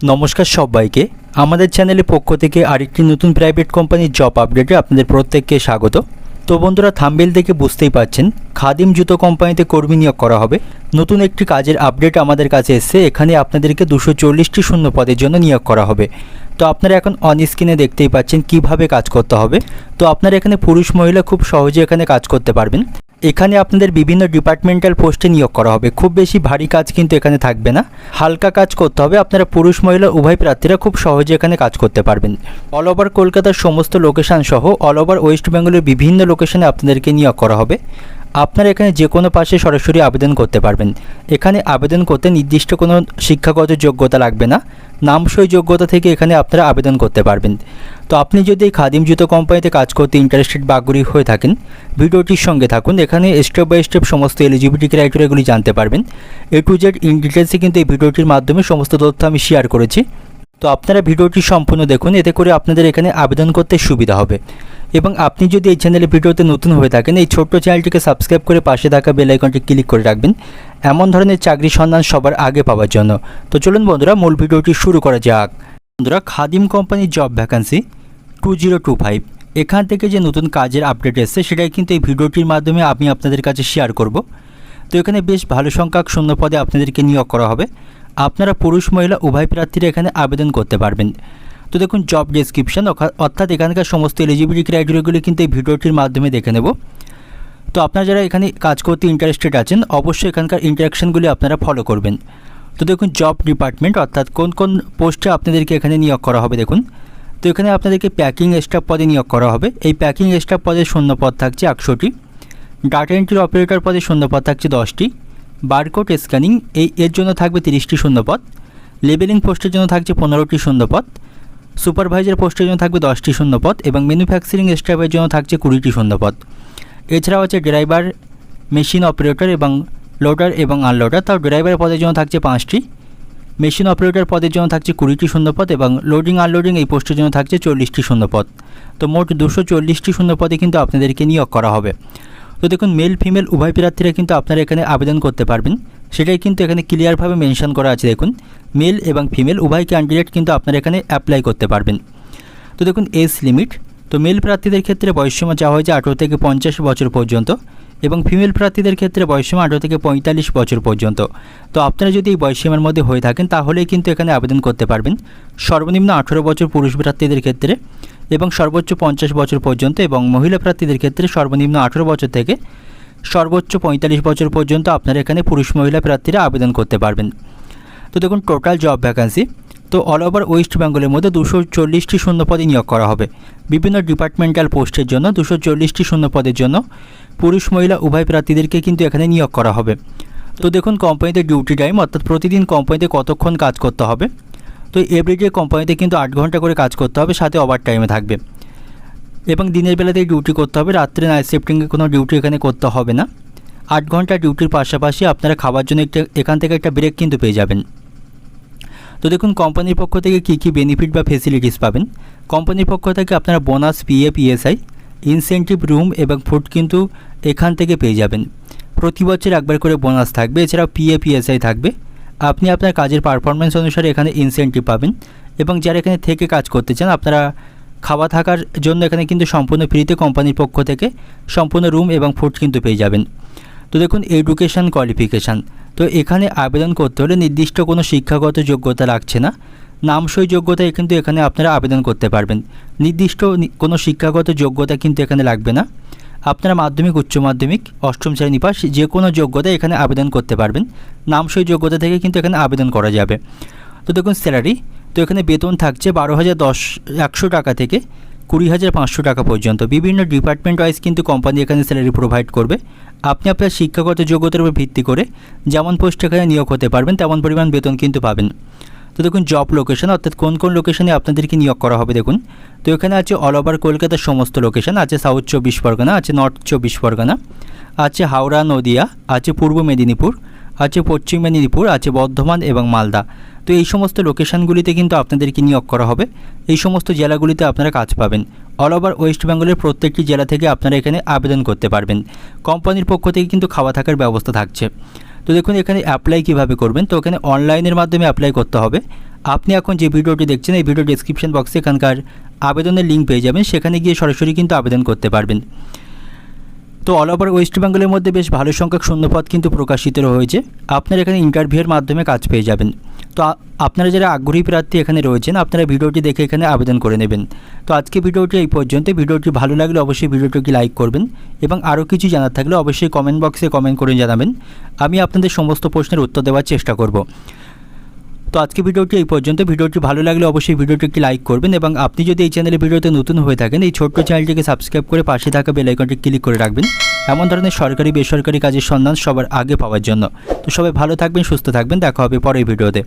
নমস্কার সবাইকে। আমাদের চ্যানেলের পক্ষ থেকে আরেকটি নতুন প্রাইভেট কোম্পানির জব আপডেটে আপনাদের প্রত্যেককে স্বাগত। তো বন্ধুরা থাম্বেল দেখে বুঝতেই পাচ্ছেন, খাদিম জুতো কোম্পানিতে কর্মী নিয়োগ করা হবে। নতুন একটি কাজের আপডেট আমাদের কাছে এসছে, এখানে আপনাদেরকে দুশো চল্লিশটি শূন্য পদের জন্য নিয়োগ করা হবে। তো আপনারা এখন অন স্ক্রিনে দেখতেই পাচ্ছেন কীভাবে কাজ করতে হবে। তো আপনারা এখানে পুরুষ, মহিলা খুব সহজে এখানে কাজ করতে পারবেন। এখানে আপনাদের বিভিন্ন ডিপার্টমেন্টাল পোস্টে নিয়োগ করা হবে। খুব বেশি ভারী কাজ কিন্তু এখানে থাকবে না। হালকা কাজ করতে হবে। আপনারা পুরুষ, মহিলা, উভয় প্রার্থীরা খুব সহজে এখানে কাজ করতে পারবেন। অল ওভার কলকাতার সমস্ত লোকেশান সহ অল ওভার ওয়েস্ট বেঙ্গলের বিভিন্ন লোকেশানে আপনাদেরকে নিয়োগ করা হবে। আপনারা এখানে যে কোনো পাশে সরাসরি আবেদন করতে পারবেন। এখানে আবেদন করতে নির্দিষ্ট কোনো শিক্ষাগত যোগ্যতা লাগবে না। নামসই যোগ্যতা থেকে এখানে আপনারা আবেদন করতে পারবেন। তো আপনি যদি এই খাদিম জুতো কোম্পানিতে কাজ করতে ইন্টারেস্টেড বা আগ্রহী হয়ে থাকেন, ভিডিওটির সঙ্গে থাকুন। এখানে স্টেপ বাই স্টেপ সমস্ত এলিজিবিলিটি ক্রাইটেরিয়াগুলি জানতে পারবেন। এ টু জেড ইন ডিটেলসে কিন্তু এই ভিডিওটির মাধ্যমে সমস্ত তথ্য আমি শেয়ার করেছি। তো আপনারা ভিডিওটি সম্পূর্ণ দেখুন। এতে করে আপনাদের এখানে আবেদন করতে সুবিধা হবে। এবং আপনি যদি এই চ্যানেলে ভিডিওতে নতুন হয়ে থাকেন, এই ছোট্ট চ্যানেলটিকে সাবস্ক্রাইব করে পাশে থাকা বেল আইকনটি ক্লিক করে রাখবেন। এমন ধরনের চাকরি সন্ধান সবার আগে পাওয়ার জন্য। তো চলুন বন্ধুরা, মূল ভিডিওটি শুরু করা যাক। বন্ধুরা, খাদিম কোম্পানির job vacancy two zero two five এখান থেকে যে নতুন কাজের আপডেট এসছে, সেটাই কিন্তু এই ভিডিওটির মাধ্যমে আমি আপনাদের কাছে শেয়ার করব। তো এখানে বেশ ভালো সংখ্যক শূন্য পদে আপনাদেরকে নিয়োগ করা হবে। আপনারা পুরুষ, মহিলা, উভয় প্রার্থীরা এখানে আবেদন করতে পারবেন। তো দেখুন জব ডেসক্রিপশন অর্থাৎ এখানকার সমস্ত এলিজিবিলিটি ক্রাইটেরিয়াগুলি কিন্তু এই ভিডিওটির মাধ্যমে দেখে নেব। তো আপনারা যারা এখানে কাজ করতে ইন্টারেস্টেড আছেন, অবশ্যই এখানকার ইন্টারাকশানগুলি আপনারা ফলো করবেন। তো দেখুন জব ডিপার্টমেন্ট অর্থাৎ কোন কোন পোস্টে আপনাদেরকে এখানে নিয়োগ করা হবে, দেখুন। তো এখানে আপনাদেরকে প্যাকিং স্টাফ পদে নিয়োগ করা হবে। এই প্যাকিং স্টাফ পদে শূন্য পদ থাকছে একশোটি ডাটা এন্ট্রি অপারেটর পদে শূন্য পদ থাকছে দশটি। বারকোড স্ক্যানিং এই, এর জন্য থাকবে তিরিশটি শূন্যপদ। লেবেলিং পোস্টের জন্য থাকছে পনেরোটি শূন্যপদ। সুপারভাইজার পোস্টের জন্য থাকবে দশটি শূন্যপদ এবং ম্যানুফ্যাকচারিং স্টাফের জন্য থাকছে কুড়িটি শূন্যপদ। এছাড়াও আছে ড্রাইভার, মেশিন অপারেটর এবং লোডার এবং আনলোডার। তাও ড্রাইভার পদের জন্য থাকছে পাঁচটি। মেশিন অপারেটর পদের জন্য থাকছে কুড়িটি শূন্যপদ এবং লোডিং, আনলোডিং এই পোস্টের জন্য থাকছে চল্লিশটি শূন্যপদ। তো মোট দুশো চল্লিশটি শূন্যপদে কিন্তু আপনাদেরকে নিয়োগ করা হবে। তো দেখুন, মেল, ফিমেল উভয় প্রার্থীরা কিন্তু আপনারা এখানে আবেদন করতে পারবেন। সেটাই কিন্তু এখানে ক্লিয়ারভাবে মেনশন করা আছে, দেখুন। মেল এবং ফিমেল উভয় ক্যান্ডিডেট কিন্তু আপনারা এখানে অ্যাপ্লাই করতে পারবেন। তো দেখুন এজ লিমিট তো মেল প্রার্থীদের ক্ষেত্রে বয়সসীমা চাওয়া হয়েছে আঠেরো থেকে পঞ্চাশ বছর পর্যন্ত এবং ফিমেল প্রার্থীদের ক্ষেত্রে বয়সসীমা আঠেরো থেকে পঁয়তাল্লিশ বছর পর্যন্ত। তো আপনারা যদি এই বয়সসীমার মধ্যে হয়ে থাকেন, তাহলেই কিন্তু এখানে আবেদন করতে পারবেন। সর্বনিম্ন আঠেরো বছর পুরুষ প্রার্থীদের ক্ষেত্রে এবং সর্বোচ্চ পঞ্চাশ বছর পর্যন্ত এবং মহিলা প্রার্থীদের ক্ষেত্রে সর্বনিম্ন আঠেরো বছর থেকে সর্বোচ্চ পঁয়তাল্লিশ বছর পর্যন্ত আপনারা এখানে পুরুষ মহিলা প্রার্থীরা আবেদন করতে পারবেন। তো দেখুন টোটাল জব ভ্যাকান্সি তো অল ওভার ওয়েস্ট বেঙ্গলের মধ্যে দুশো চল্লিশটি শূন্যপদে নিয়োগ করা হবে। বিভিন্ন ডিপার্টমেন্টাল পোস্টের জন্য দুশো চল্লিশটি শূন্যপদের জন্য পুরুষ মহিলা উভয় প্রার্থীদেরকে কিন্তু এখানে নিয়োগ করা হবে। তো দেখুন কোম্পানিতে ডিউটি টাইম অর্থাৎ প্রতিদিন কোম্পানিতে কতক্ষণ কাজ করতে হবে? তো এভরিডে কোম্পানিতে কিন্তু আট ঘণ্টা করে কাজ করতে হবে, সাথে ওভার টাইমে থাকবে। এবং দিনের বেলাতেই ডিউটি করতে হবে, রাত্রে নাইট শিফটিংয়ে কোনো ডিউটি এখানে করতে হবে না। আট ঘণ্টা ডিউটির পাশাপাশি আপনারা খাবার জন্য একটা, এখান থেকে একটা ব্রেক কিন্তু পেয়ে যাবেন। তো দেখুন কোম্পানির পক্ষ থেকে কী কী বেনিফিট বা ফেসিলিটিস পাবেন? কোম্পানির পক্ষ থেকে আপনারা bonus PF ESI incentive room এবং ফুড কিন্তু এখান থেকে পেয়ে যাবেন। প্রতি বছর একবার করে বোনাস থাকবে, এছাড়াও পিএফ ইএসআই থাকবে। আপনি আপনার কাজের পারফরমেন্স অনুসারে এখানে ইনসেন্টিভ পাবেন এবং যারা এখানে থেকে কাজ করতে চান, আপনারা খাওয়া থাকার জন্য এখানে কিন্তু সম্পূর্ণ ফ্রিতে কোম্পানির পক্ষ থেকে সম্পূর্ণ রুম এবং ফুড কিন্তু পেয়ে যাবেন। তো দেখুন এডুকেশান কোয়ালিফিকেশান তো এখানে আবেদন করতে হলে নির্দিষ্ট কোনো শিক্ষাগত যোগ্যতা লাগছে না। নামসই যোগ্যতায় কিন্তু এখানে আপনারা আবেদন করতে পারবেন। নির্দিষ্ট কোনো শিক্ষাগত যোগ্যতা কিন্তু এখানে লাগবে না। আপনারা মাধ্যমিক, উচ্চ মাধ্যমিক, অষ্টম শ্রেণি পাস যে কোনো যোগ্যতায় এখানে আবেদন করতে পারবেন। নামসই যোগ্যতা থেকে কিন্তু এখানে আবেদন করা যাবে। তো দেখুন স্যালারি তো এখানে বেতন থাকছে বারো হাজার দশ, একশো টাকা থেকে কুড়ি হাজার পাঁচশো টাকা পর্যন্ত। বিভিন্ন ডিপার্টমেন্ট ওয়াইজ কিন্তু কোম্পানি এখানে স্যালারি প্রোভাইড করবে। আপনি আপনার শিক্ষাগত যোগ্যতার উপর ভিত্তি করে যেমন পোস্ট এখানে নিয়োগ হতে পারবেন, তেমন পরিমাণ বেতন কিন্তু পাবেন। তো দেখুন জব লোকেশন অর্থাৎ কোন কোন লোকেশনে আপনাদেরকে নিয়োগ করা হবে দেখুন। তো এখানে আছে অল ওভার কলকাতার সমস্ত লোকেশন আছে সাউথ চব্বিশ পরগনা, আছে নর্থ চব্বিশ পরগনা, আছে হাওড়া, নদিয়া, আছে পূর্ব মেদিনীপুর আছে পশ্চিম মেদিনীপুর, আছে বর্ধমান এবং মালদা। তো এই সমস্ত লোকেশানগুলিতে কিন্তু আপনাদেরকে নিয়োগ করা হবে। এই সমস্ত জেলাগুলিতে আপনারা কাজ পাবেন। অল ওভার ওয়েস্ট বেঙ্গলের প্রত্যেকটি জেলা থেকে আপনারা এখানে আবেদন করতে পারবেন। কোম্পানির পক্ষ থেকে কিন্তু খাওয়া থাকার ব্যবস্থা থাকছে। তো দেখুন, এখানে অ্যাপ্লাই কীভাবে করবেন? তো এখানে অনলাইনের মাধ্যমে অ্যাপ্লাই করতে হবে। আপনি এখন যে ভিডিওটি দেখছেন, এই ভিডিও ডেসক্রিপশন বক্সে এখানকার আবেদনের লিঙ্ক পেয়ে যাবেন। সেখানে গিয়ে সরাসরি কিন্তু আবেদন করতে পারবেন। তো অল ওভার ওয়েস্ট বেঙ্গলের মধ্যে বেশ ভালো সংখ্যক শূন্যপদ কিন্তু প্রকাশিত রয়েছে। আপনারা এখানে ইন্টারভিউয়ের মাধ্যমে কাজ পেয়ে যাবেন। তো আপনারা যারা আগ্রহী প্রার্থী এখানে রয়েছেন, আপনারা ভিডিওটি দেখে এখানে আবেদন করে নেবেন। তো আজকে ভিডিওটি এই পর্যন্ত। ভিডিওটি ভালো লাগলে অবশ্যই ভিডিওটিকে লাইক করবেন এবং আরও কিছু জানার থাকলে অবশ্যই কমেন্ট বক্সে কমেন্ট করে জানাবেন। আমি আপনাদের সমস্ত প্রশ্নের উত্তর দেওয়ার চেষ্টা করব। তো আজকে ভিডিওটি এই পর্যন্ত। ভিডিওটি ভালো লাগলে অবশ্যই ভিডিওটি একটি লাইক করবেন এবং আপনি যদি এই চ্যানেলে ভিডিওতে নতুন হয়ে থাকেন, এই ছোট্ট চ্যানেলটিকে সাবস্ক্রাইব করে পাশে থাকা বেল আইকনটি ক্লিক করে রাখবেন। এমন ধরনের সরকারি, বেসরকারি কাজের সন্ধান সবার আগে পাওয়ার জন্য। তো সবাই ভালো থাকবেন, সুস্থ থাকবেন। দেখা হবে পরের ভিডিওতে।